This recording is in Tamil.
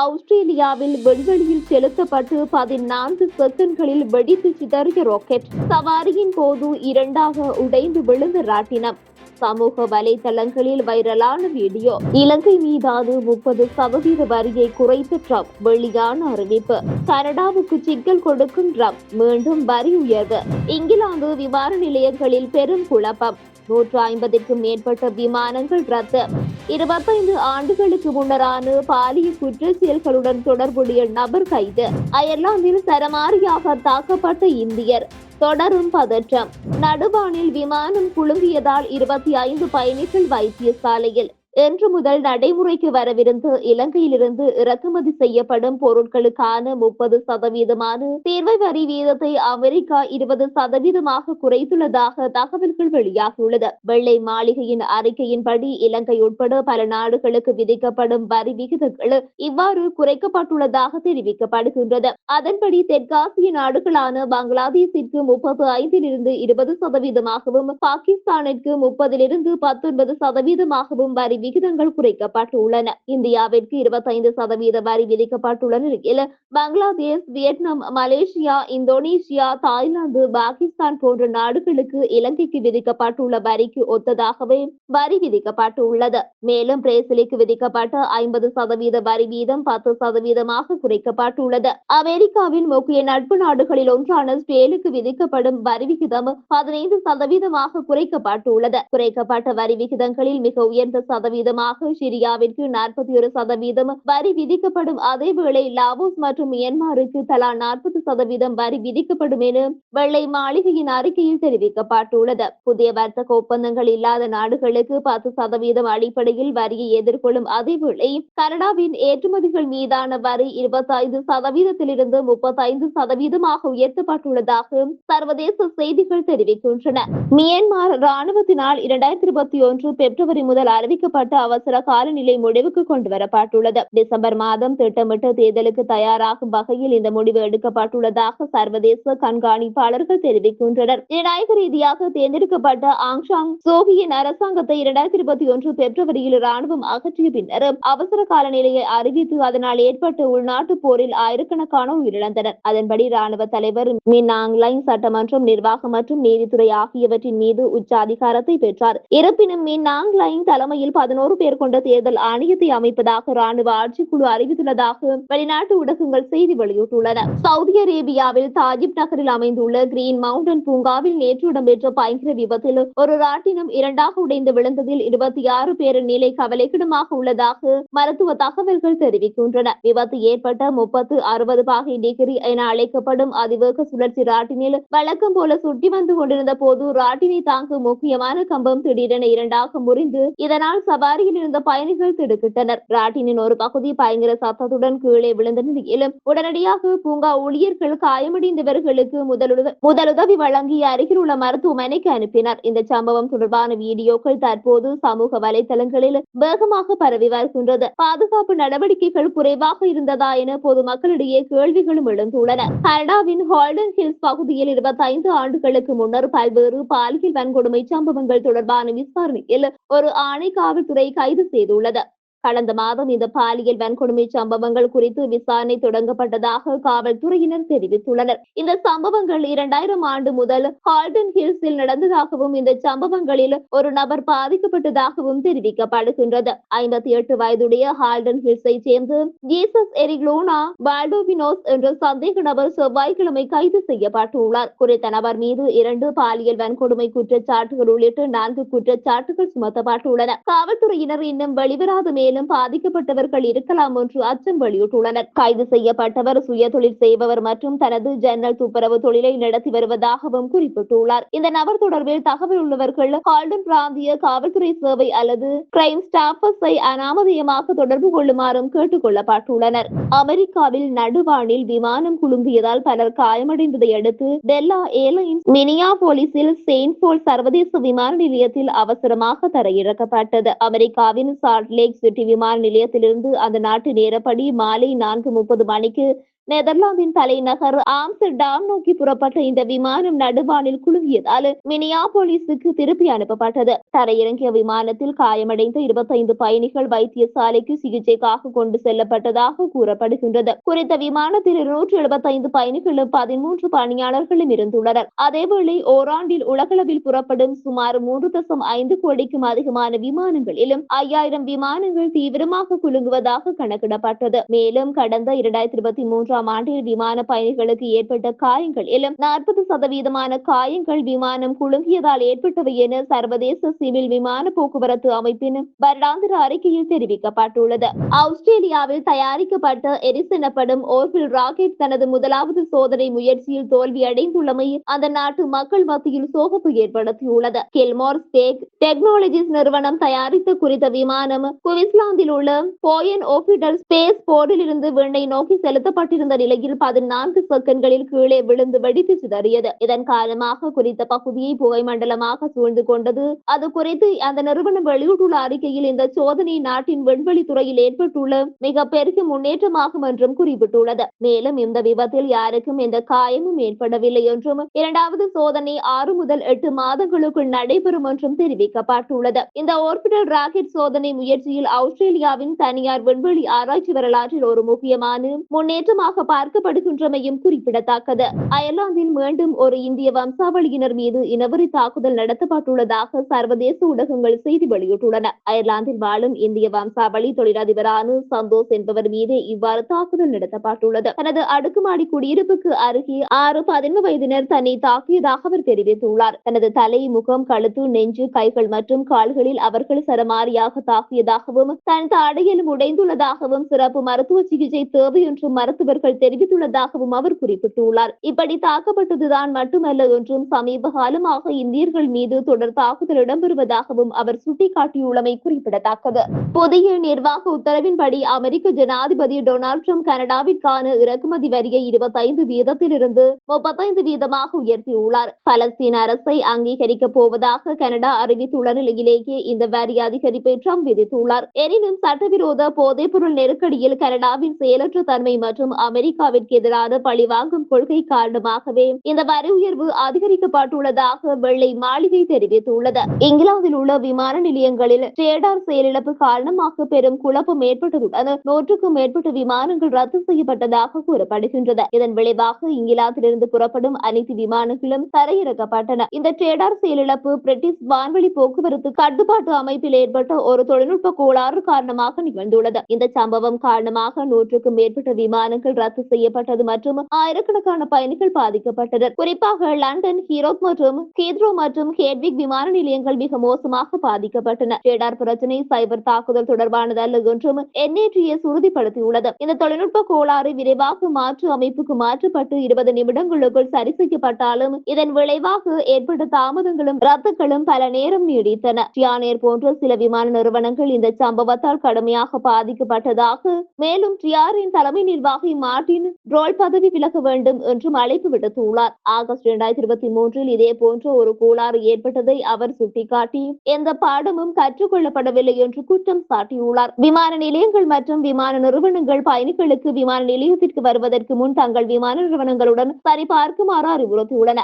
ஆஸ்திரேலியாவில் விண்வெளியில் செலுத்தப்பட்டு பதினான்கு செகண்ட்களில் வெடித்து சிதறிய ராக்கெட் சவாரியின் போது இரண்டாக உடைந்து விழுந்த ராட்டினம். சமூக வலைதளங்களில் வைரலான வீடியோ இலங்கை மீதான முப்பது சதவீத வரியை குறைத்த ட்ரம்ப் வெளியான அறிவிப்பு. கனடாவுக்கு சிக்கல் கொடுக்கும் ட்ரம்ப் மீண்டும் வரி உயர்வு. இங்கிலாந்து விமான நிலையங்களில் பெரும் குழப்பம். நூற்று ஐம்பதுக்கும் மேற்பட்ட விமானங்கள் ரத்து இருபத்தைந்து ஆண்டுகளுக்கு முன்னரான பாலியல் குற்ற செயல்களுடன் தொடர்புடைய நபர் கைது. அயர்லாந்தில் சரமாரியாக தாக்கப்பட்ட இந்தியர். தொடரும் பதற்றம். நடுவானில் விமானம் குலுங்கியதால் இருபத்தி ஐந்து பயணிகள் வைத்தியசாலையில். இன்று முதல் நடைமுறைக்கு வரவிருந்த இலங்கையிலிருந்து இறக்குமதி செய்யப்படும் பொருட்களுக்கான முப்பது சதவீதமான தேர்வை வரி வீதத்தை அமெரிக்கா இருபது சதவீதமாக குறைத்துள்ளதாக தகவல்கள் வெளியாகியுள்ளது. வெள்ளை மாளிகையின் அறிக்கையின்படி இலங்கை உட்பட பல நாடுகளுக்கு விதிக்கப்படும் வரி விகிதங்கள் இவ்வாறு குறைக்கப்பட்டுள்ளதாக தெரிவிக்கப்படுகின்றது. அதன்படி தெற்காசிய நாடுகளான பங்களாதேஷிற்கு முப்பது ஐந்திலிருந்து இருபது சதவீதமாகவும் பாகிஸ்தானிற்கு முப்பதிலிருந்து பத்தொன்பது சதவீதமாகவும் வரி விகிதங்கள் குறைக்கப்பட்டுள்ளன. இந்தியாவிற்கு இருபத்தைந்து சதவீத வரி விதிக்கப்பட்டுள்ள நிலையில் Bangladesh Vietnam Malaysia Indonesia Thailand Pakistan போன்ற நாடுகளுக்கு இலங்கைக்கு விதிக்கப்பட்டுள்ள வரிக்கு ஒத்ததாகவே வரி விதிக்கப்பட்டுள்ளது. மேலும் பிரேசிலுக்கு விதிக்கப்பட்ட ஐம்பது சதவீத வரி வீதம் பத்து சதவீதமாக குறைக்கப்பட்டுள்ளது. அமெரிக்காவின் முக்கிய நட்பு நாடுகளில் ஒன்றான ஸ்பெயினுக்கு விதிக்கப்படும் வரி விகிதம் பதினைந்து சதவீதமாக குறைக்கப்பட்டுள்ளது. குறைக்கப்பட்ட வரி விகிதங்களில் மிக உயர்ந்த சதவீதமாக சிரியாவிற்கு நாற்பத்தி ஒரு சதவீதம் வரி விதிக்கப்படும். அதேவேளை லாவோஸ் மற்றும் மியன்மாருக்கு தலா நாற்பது சதவீதம் வரி விதிக்கப்படும் என வெள்ளை மாளிகையின் அறிக்கையில் தெரிவிக்கப்பட்டுள்ளது. புதிய வர்த்தக ஒப்பந்தங்கள் இல்லாத நாடுகளுக்கு பத்து சதவீதம் அடிப்படையில் வரியை எதிர்கொள்ளும். அதேவேளை கனடாவின் ஏற்றுமதிகள் மீதான வரி இருபத்தைந்து சதவீதத்திலிருந்து முப்பத்தைந்து சதவீதமாக உயர்த்தப்பட்டுள்ளதாக சர்வதேச செய்திகள் தெரிவிக்கின்றன. மியன்மார் ராணுவத்தினால் இரண்டாயிரத்தி இருபத்தி ஒன்று பிப்ரவரி முதல் அறிவிக்கப்பட்ட அவசர காலநிலை முடிவுக்கு கொண்டு வரப்பட்டுள்ளது டிசம்பர் மாதம் திட்டமிட்ட தேர்தலுக்கு தயாராகும் வகையில் இந்த முடிவு எடுக்கப்பட்டுள்ளதாக சர்வதேச கண்காணிப்பாளர்கள் தெரிவிக்கின்றனர். ஜனநாயக ரீதியாக தேர்ந்தெடுக்கப்பட்ட ஆங்ஷாங் சோகியின் அரசாங்கத்தை இரண்டாயிரத்தி இருபத்தி ஒன்று பிப்ரவரியில் ராணுவம் அகற்றிய பின்னர் அவசர காலநிலையை அறிவித்து அதனால் ஏற்பட்ட உள்நாட்டு போரில் ஆயிரக்கணக்கான உயிரிழந்தனர். அதன்படி ராணுவ தலைவர் மின் ஆங்லைன் சட்டமன்றம் நிர்வாகம் மற்றும் நீதித்துறை ஆகியவற்றின் மீது உச்ச அதிகாரத்தை பெற்றார். இருப்பினும் மின் ஆங்லைன் தலைமையில் பதினோரு பேர் கொண்ட தேர்தல் ஆணையத்தை அமைப்பதாக ராணுவ ஆட்சிக்குழு அறிவித்துள்ளதாக வெளிநாட்டு ஊடகங்கள் செய்தி வெளியிட்டுள்ளன. சவுதி அரேபியாவில் தாஜிப் நகரில் அமைந்துள்ள கிரீன் மவுண்டன் பூங்காவில் நேற்று இடம்பெற்ற பயங்கர விபத்தில் ஒரு ராட்டினம் இரண்டாக உடைந்து விழுந்ததில் இருபத்தி ஆறு பேரின் நிலை கவலைக்கிடமாக உள்ளதாக மருத்துவ தகவல்கள் தெரிவிக்கின்றன. விபத்து ஏற்பட்ட முப்பத்து அறுபது பாகை டிகிரி என அழைக்கப்படும் அதிவேக சுழற்சி ராட்டினில் வழக்கம் போல சுட்டி வந்து கொண்டிருந்த போது ராட்டினை தாங்கும் முக்கியமான கம்பம் திடீரென இரண்டாக முறிந்து இதனால் சவாரியில் இருந்த பயணிகள் திடுக்கிட்டனர். ராட்டினின் ஒரு பகுதி பயங்கர சத்தத்துடன் கீழே விழுந்த நிலையிலும் உடனடியாக பூங்கா ஊழியர்கள் காயமடைந்தவர்களுக்கு முதலுத- முதலுதவி வழங்கி அருகில் உள்ள மருத்துவமனைக்கு அனுப்பினர். இந்த சம்பவம் தொடர்பான வீடியோக்கள் தற்போது சமூக வலைதளங்களில் வேகமாக பரவி வருகின்றது. பாதுகாப்பு நடவடிக்கைகள் குறைவாக இருந்ததா என பொதுமக்களிடையே கேள்விகளும் எழுந்துள்ளன. கனடாவின் ஹால்டன் ஹில்ஸ் பகுதியில் இருபத்தைந்து ஆண்டுகளுக்கு முன்னர் பல்வேறு பாலியல் வன்கொடுமை சம்பவங்கள் தொடர்பான விசாரணையில் ஒரு ஆணை காவல் காவல்துறை கைது செய்துள்ளது. கடந்த மாதம் இந்த பாலியல் வன்கொடுமை சம்பவங்கள் குறித்து விசாரணை தொடங்கப்பட்டதாக காவல்துறையினர் தெரிவித்துள்ளனர். இந்த சம்பவங்கள் இரண்டாயிரம் ஆண்டு முதல் ஹால்டன் ஹில்ஸில் நடந்ததாகவும் இந்த சம்பவங்களில் ஒரு நபர் பாதிக்கப்பட்டதாகவும் தெரிவிக்கப்படுகின்றது. ஐம்பத்தி எட்டு வயதுடைய ஹால்டன் ஹில்ஸை சேர்ந்து ஜீசஸ் எரிக்லோனா பால்டோவினோஸ் என்ற சந்தேக நபர் செவ்வாய்க்கிழமை கைது செய்யப்பட்டுள்ளார். குறித்த நபர் மீது இரண்டு பாலியல் வன்கொடுமை குற்றச்சாட்டுகள் உள்ளிட்ட நான்கு குற்றச்சாட்டுகள் சுமத்தப்பட்டுள்ளன. காவல்துறையினர் இன்னும் வெளிவராத மேலும் பாதிக்கப்பட்டவர்கள் இருக்கலாம் என்று அச்சம் வெளியிட்டுள்ளனர். கைது செய்யப்பட்டவர் சுய தொழில் செய்பவர் மற்றும் தனது ஜன்னல் துப்புரவு தொழிலை நடத்தி வருவதாகவும் குறிப்பிட்டுள்ளார். இந்த நபர் தொடர்பில் தகவல் உள்ளவர்கள் ஹால்டன் பிராந்திய காவல்துறை சேவை அல்லது கிரைம் ஸ்டாஃபர்ஸை அனாமதேயமாக தொடர்பு கொள்ளுமாறும் கேட்டுக் கொள்ளப்பட்டுள்ளனர். அமெரிக்காவில் நடுவானில் விமானம் குலுங்கியதால் பலர் காயமடைந்ததை அடுத்து டெல்லா ஏர்லைன்ஸ் மினியாபோலிஸில் செயின்ட் போல் சர்வதேச விமான நிலையத்தில் அவசரமாக தரையிறக்கப்பட்டது. அமெரிக்காவின் சால்ட் லேக் சிட்டி விமான நிலையத்திலிருந்து அந்த நாட்டு நேரப்படி மாலை நான்கு முப்பது மணிக்கு நெதர்லாந்தின் தலைநகர் ஆம்ஸ்டர்டாம் நோக்கி புறப்பட்ட இந்த விமானம் நடுவானில் குலுங்கியதால் மினியாபோலிஸுக்கு திருப்பி அனுப்பப்பட்டது. தரையிறங்கிய விமானத்தில் காயமடைந்த இருபத்தைந்து பயணிகள் வைத்தியசாலைக்கு சிகிச்சைக்காக கொண்டு செல்லப்பட்டதாக கூறப்படுகின்றது. குறித்த விமானத்தில் இருநூற்று எழுபத்தைந்து பயணிகளும் பதிமூன்று பணியாளர்களும் இருந்துள்ளனர். அதேவேளை ஓராண்டில் உலகளவில் புறப்படும் சுமார் மூன்று தசம் ஐந்து கோடிக்கும் அதிகமான விமானங்களிலும் ஐயாயிரம் விமானங்கள் தீவிரமாக குலுங்குவதாக கணக்கிடப்பட்டது. மேலும் கடந்த இரண்டாயிரத்தி இருபத்தி மூன்றாம் ஆண்டில் விமான பயணிகளுக்கு ஏற்பட்ட காயங்களிலும் நாற்பது சதவீதமான காயங்கள் விமானம் குலுங்கியதால் ஏற்பட்டவை என சர்வதேச சிவில் விமான போக்குவரத்து அமைப்பின் வருடாந்திர அறிக்கையில் தெரிவிக்கப்பட்டுள்ளது. ஆஸ்திரேலியாவில் தயாரிக்கப்பட்ட எரிஸ் எனப்படும் ஓர்பில் ராக்கெட் தனது முதலாவது சோதனை முயற்சியில் தோல்வியடைந்துள்ளமை அந்த நாட்டு மக்கள் மத்தியில் சோகப்பு ஏற்படுத்தியுள்ளது. கெல்மோர் ஸ்டேக் டெக்னாலஜிஸ் நிறுவனம் தயாரித்த குறித்த விமானம் குவிஸ்லாந்தில் உள்ள போயன் ஓபிடல் ஸ்பேஸ் போர்டில் இருந்து விண்ணை நோக்கி செலுத்தப்பட்டிருந்த இருந்த நிலையில் பதினான்கு செகண்ட்களில் கீழே விழுந்து வெடித்து சிதறியது. இதன் காரணமாக குறித்த பகுதியை புகை மண்டலமாக சூழ்ந்து கொண்டது. அது குறித்து அந்த நிறுவனம் வெளியிட்டுள்ள அறிக்கையில் இந்த சோதனை நாட்டின் விண்வெளி துறையில் ஏற்பட்டுள்ள மிக பெரிய முன்னேற்றமாகும் என்றும் குறிப்பிட்டுள்ளது. மேலும் இந்த விபத்தில் யாருக்கும் எந்த காயமும் ஏற்படவில்லை என்றும் இரண்டாவது சோதனை ஆறு முதல் எட்டு மாதங்களுக்குள் நடைபெறும் என்றும் தெரிவிக்கப்பட்டுள்ளது. இந்த ஆர்பிட்டல் ராக்கெட் சோதனை முயற்சியில் ஆஸ்திரேலியாவின் தனியார் விண்வெளி ஆராய்ச்சி வரலாற்றில் ஒரு முக்கியமான முன்னேற்றமாக பார்க்கப்படுகின்றமையும் குறிப்பிடத்தக்கது. அயர்லாந்தில் மீண்டும் ஒரு இந்திய வம்சாவளியினர் மீது இனவெறி தாக்குதல் நடத்தப்பட்டுள்ளதாக சர்வதேச ஊடகங்கள் செய்தி வெளியிட்டுள்ளன. அயர்லாந்தில் வாழும் இந்திய வம்சாவளி தொழிலதிபரான சந்தோஷ் என்பவர் மீது இவ்வாறு தாக்குதல் நடத்தப்பட்டுள்ளது. தனது அடுக்குமாடி குடியிருப்புக்கு அருகே ஆறு பதினொன்று வயதினர் தன்னை தாக்கியதாக அவர் தெரிவித்துள்ளார். தனது தலை முகம் கழுத்து நெஞ்சு கைகள் மற்றும் கால்களில் அவர்கள் சரமாரியாக தாக்கியதாகவும் தன் தாடையிலும் உடைந்துள்ளதாகவும் சிறப்பு மருத்துவ சிகிச்சை தேவை என்றும் அவர்கள் தெரிவித்துள்ளதாகவும் அவர் குறிப்பிட்டுள்ளார். இப்படி தாக்கப்பட்டதுதான் மட்டுமல்ல என்றும் சமீப காலமாக இந்தியர்கள் மீது தொடர் தாக்குதல் இடம்பெறுவதாகவும் அவர் சுட்டிக்காட்டியுள்ளமை குறிப்பிடத்தக்கது. புதிய நிர்வாக உத்தரவின்படி அமெரிக்க ஜனாதிபதி டொனால்டு ட்ரம்ப் கனடாவிற்கான இறக்குமதி வரியை இருபத்தைந்து வீதத்திலிருந்து முப்பத்தைந்து வீதமாக உயர்த்தியுள்ளார். பலஸ்தீன அரசை அங்கீகரிக்கப் போவதாக கனடா அறிவித்துள்ள நிலையிலேயே இந்த வரி அதிகரிப்பை ட்ரம்ப் விதித்துள்ளார். எனினும் சட்டவிரோத போதைப்பொருள் நெருக்கடியில் கனடாவின் செயலற்ற தன்மை மற்றும் அமெரிக்காவிற்கு எதிரான பழிவாங்கும் கொள்கை காரணமாகவே இந்த வரி உயர்வு அதிகரிக்கப்பட்டுள்ளதாக வெள்ளை மாளிகை தெரிவித்துள்ளது. இங்கிலாந்தில் உள்ள விமான நிலையங்களில் ரேடார் செயலிழப்பு காரணமாக பெரும் குழப்பம் ஏற்பட்டதுடன் நூற்றுக்கும் மேற்பட்ட விமானங்கள் ரத்து செய்யப்பட்டதாக கூறப்படுகின்றது. இதன் விளைவாக இங்கிலாந்திலிருந்து புறப்படும் அனைத்து விமானங்களும் தரையிறக்கப்பட்டன. இந்த ரேடார் செயலிழப்பு பிரிட்டிஷ் வான்வெளி போக்குவரத்து கட்டுப்பாட்டு அமைப்பில் ஏற்பட்ட ஒரு தொழில்நுட்ப கோளாறு காரணமாக நிகழ்ந்துள்ளது. இந்த சம்பவம் காரணமாக நூற்றுக்கும் மேற்பட்ட விமானங்கள் ரத்து செய்யப்பட்டது மற்றும் ஆயிரக்கணக்கான பயணிகள் பாதிக்கப்பட்டனர். குறிப்பாக லண்டன் ஹீரோக் மற்றும் ஹீத்ரோ மற்றும் ஹேட்விக் விமான நிலையங்கள் மிக மோசமாக பாதிக்கப்பட்டன. ரேடார் பிரச்சனை சைபர் தாக்குதல் தொடர்பானது அல்ல என்றும் என்ஏடிஎஸ் உறுதிப்படுத்தியுள்ளது இந்த தொழில்நுட்ப கோளாறு விரைவாக மாற்று அமைப்புக்கு மாற்றப்பட்டு இருபது நிமிடங்களுக்குள் சரி செய்யப்பட்டாலும் இதன் விளைவாக ஏற்பட்ட தாமதங்களும் ரத்துகளும் பல நேரம் நீடித்தன. ட்ரியானேர் போன்ற சில விமான நிறுவனங்கள் இந்த சம்பவத்தால் கடுமையாக பாதிக்கப்பட்டதாக மேலும் ட்ரியாரின் தலைமை நிர்வாகி மார்டின் ரோல் பதவி விலக வேண்டும் என்றும் அழைப்பு விடுத்துள்ளார். ஆகஸ்ட் இரண்டாயிரத்தி இருபத்தி மூன்றில் இதே போன்ற ஒரு கோளாறு ஏற்பட்டதை அவர் சுட்டிக்காட்டி எந்த பாடமும் கற்றுக்கொள்ளப்படவில்லை என்று குற்றம் சாட்டியுள்ளார். விமான நிலையங்கள் மற்றும் விமான நிறுவனங்கள் பயணிகளுக்கு விமான நிலையத்திற்கு வருவதற்கு முன் தங்கள் விமான நிறுவனங்களுடன் சரிபார்க்குமாறு அறிவுறுத்தியுள்ளன.